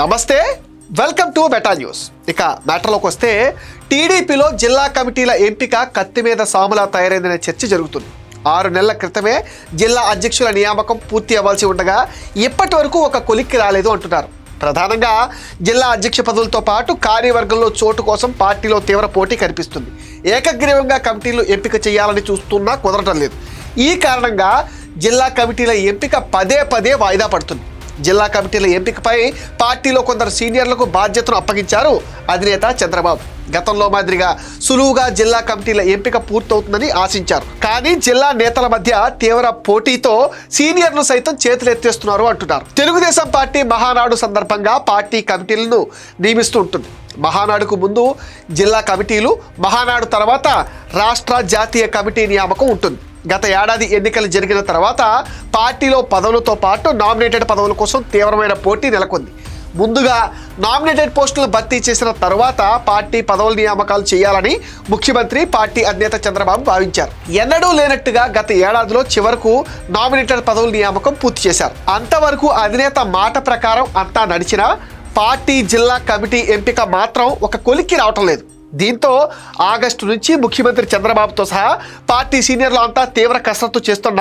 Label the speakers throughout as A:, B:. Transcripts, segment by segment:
A: నమస్తే welcome to meta news. ఇక మ్యాటర్లోకి వస్తే టీడీపీలో జిల్లా కమిటీల ఎంపిక కత్తి మీద సాములా తయారైందనే చర్చ జరుగుతుంది. ఆరు నెలల క్రితమే జిల్లా అధ్యక్షుల నియామకం పూర్తి అవ్వాల్సి ఉండగా ఇప్పటి వరకు ఒక కొలిక్కి రాలేదు అంటున్నారు. ప్రధానంగా జిల్లా అధ్యక్ష పదవులతో పాటు కార్యవర్గంలో చోటు కోసం పార్టీలో తీవ్ర పోటీ కనిపిస్తుంది. ఏకగ్రీవంగా కమిటీలు ఎంపిక చేయాలని చూస్తున్నా కుదరటం లేదు. ఈ కారణంగా జిల్లా కమిటీల ఎంపిక పదే పదే వాయిదా పడుతుంది. జిల్లా కమిటీల ఎంపికపై పార్టీలో కొందరు సీనియర్లకు బాధ్యతను అప్పగించారు. అధినేత చంద్రబాబు. గతంలో మాదిరిగా సులువుగా జిల్లా కమిటీల ఎంపిక పూర్తవుతుందని ఆశించారు. కానీ జిల్లా నేతల మధ్య తీవ్ర పోటీతో సీనియర్లు సైతం చేతులెత్తేస్తున్నారు అంటున్నారు. తెలుగుదేశం పార్టీ మహానాడు సందర్భంగా పార్టీ కమిటీలను నియమిస్తూ ఉంటుంది. మహానాడుకు ముందు జిల్లా కమిటీలు మహానాడు తర్వాత రాష్ట్ర జాతీయ కమిటీ నియామకం ఉంటుంది. గత ఏడాది ఎన్నికలు జరిగిన తర్వాత పార్టీలో పదవులతో పాటు నామినేటెడ్ పదవుల కోసం తీవ్రమైన పోటీ నెలకొంది. ముందుగా నామినేటెడ్ పోస్టులు భర్తీ చేసిన తర్వాత పార్టీ పదవుల నియామకాలు చేయాలని ముఖ్యమంత్రి పార్టీ అధినేత చంద్రబాబు భావించారు. ఎన్నడూ లేనట్టుగా గత ఏడాదిలో చివరకు నామినేటెడ్ పదవుల నియామకం పూర్తి చేశారు. అంతవరకు అధినేత మాట ప్రకారం అంతా నడిచినా పార్టీ జిల్లా కమిటీ ఎంపిక మాత్రం ఒక కొలిక్కి రావటం లేదు. దీంతో ఆగస్టు నుంచి ముఖ్యమంత్రి చంద్రబాబుతో సహా పార్టీ సీనియర్లు అంతా తీవ్ర కసరత్తు చేస్తున్న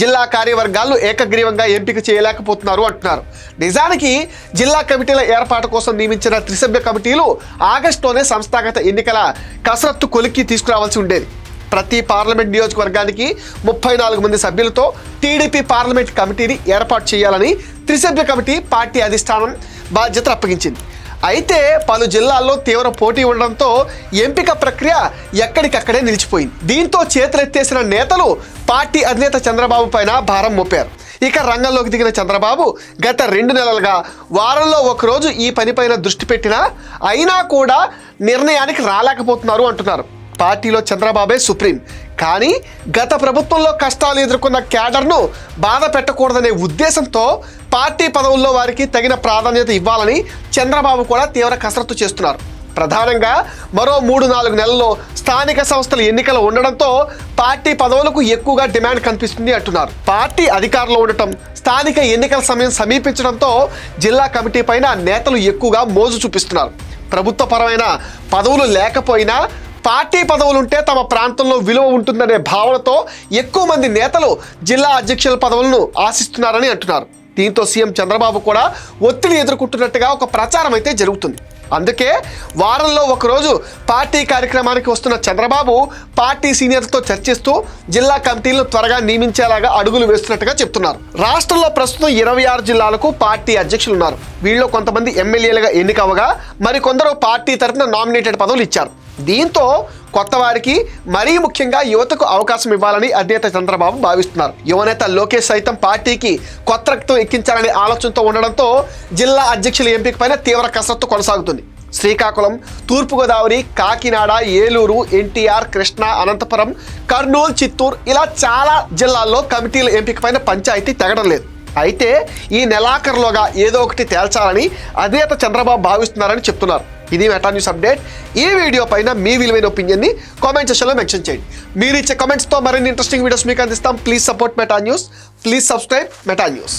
A: జిల్లా కార్యవర్గాలు ఏకగ్రీవంగా ఎంపిక చేయలేకపోతున్నారు అంటున్నారు. నిజానికి జిల్లా కమిటీల ఏర్పాటు కోసం నియమించిన త్రిసభ్య కమిటీలు ఆగస్టులోనే సంస్థాగత ఎన్నికల కసరత్తు కొలిక్కి తీసుకురావాల్సి ఉండేది. ప్రతి పార్లమెంట్ నియోజకవర్గానికి ముప్పై నాలుగు మంది సభ్యులతో టీడీపీ పార్లమెంట్ కమిటీని ఏర్పాటు చేయాలని త్రిసభ్య కమిటీ పార్టీ అధిష్టానం బాధ్యత అప్పగించింది. అయితే పలు జిల్లాల్లో తీవ్ర పోటీ ఉండడంతో ఎంపిక ప్రక్రియ ఎక్కడికక్కడే నిలిచిపోయింది. దీంతో చేతులెత్తేసిన నేతలు పార్టీ అధినేత చంద్రబాబు పైన భారం మోపారు. ఇక రంగంలోకి దిగిన చంద్రబాబు గత రెండు నెలలుగా వారంలో ఒకరోజు ఈ పనిపైన దృష్టి పెట్టినా అయినా కూడా నిర్ణయానికి రాలేకపోతున్నారు అంటున్నారు. పార్టీలో చంద్రబాబే సుప్రీం. కానీ గత ప్రభుత్వంలో కష్టాలు ఎదుర్కొన్న క్యాడర్ను బాధ పెట్టకూడదనే ఉద్దేశంతో పార్టీ పదవుల్లో వారికి తగిన ప్రాధాన్యత ఇవ్వాలని చంద్రబాబు కూడా తీవ్ర కసరత్తు చేస్తున్నారు. ప్రధానంగా మరో మూడు నాలుగు నెలల్లో స్థానిక సంస్థల ఎన్నికలు ఉండడంతో పార్టీ పదవులకు ఎక్కువగా డిమాండ్ కనిపిస్తుంది అంటున్నారు. పార్టీ అధికారంలో ఉండటం స్థానిక ఎన్నికల సమయం సమీపించడంతో జిల్లా కమిటీ పైన నేతలు ఎక్కువగా మోజు చూపిస్తున్నారు. ప్రభుత్వపరమైన పదవులు లేకపోయినా పార్టీ పదవులుంటే తమ ప్రాంతంలో విలువ ఉంటుందనే భావనతో ఎక్కువ మంది నేతలు జిల్లా అధ్యక్షుల పదవులను ఆశిస్తున్నారని అంటున్నారు. దీంతో సీఎం చంద్రబాబు కూడా ఒత్తిడి ఎదుర్కొంటున్నట్టుగా ఒక ప్రచారం అయితే జరుగుతుంది. అందుకే వారంలో ఒకరోజు పార్టీ కార్యక్రమానికి వస్తున్న చంద్రబాబు పార్టీ సీనియర్లతో చర్చిస్తూ జిల్లా కమిటీలను త్వరగా నియమించేలాగా అడుగులు వేస్తున్నట్టుగా చెప్తున్నారు. రాష్ట్రంలో ప్రస్తుతం ఇరవై ఆరు జిల్లాలకు పార్టీ అధ్యక్షులు ఉన్నారు. వీళ్ళు కొంతమంది ఎమ్మెల్యేలుగా ఎన్నికవగా మరికొందరు పార్టీ తరఫున నామినేటెడ్ పదవులు ఇచ్చారు. దీంతో కొత్త వారికి మరీ ముఖ్యంగా యువతకు అవకాశం ఇవ్వాలని అధినేత చంద్రబాబు భావిస్తున్నారు. యువనేత లోకేష్ సైతం పార్టీకి కొత్త రక్తం ఎక్కించాలనే ఆలోచనతో ఉండడంతో జిల్లా అధ్యక్షుల ఎంపిక పైన తీవ్ర కసరత్తు కొనసాగుతుంది. శ్రీకాకుళం తూర్పుగోదావరి కాకినాడ ఏలూరు ఎన్టీఆర్ కృష్ణా అనంతపురం కర్నూలు చిత్తూరు ఇలా చాలా జిల్లాల్లో కమిటీల ఎంపిక పైన పంచాయతీ తెగడం లేదు. అయితే ఈ నెలాఖరులోగా ఏదో ఒకటి తేల్చాలని అధినేత చంద్రబాబు భావిస్తున్నారని చెప్తున్నారు. ఇది మెటా న్యూస్ అప్డేట్. ఈ వీడియో పైన మీ విలువైన ఒపీనియన్ని కామెంట్ సెక్షన్లో మెన్షన్ చేయండి. మీరు ఇచ్చే కామెంట్స్తో మరిన్ని ఇంట్రెస్టింగ్ వీడియోస్ మీకు అందిస్తాం. Please support Meta news. Please subscribe Meta news.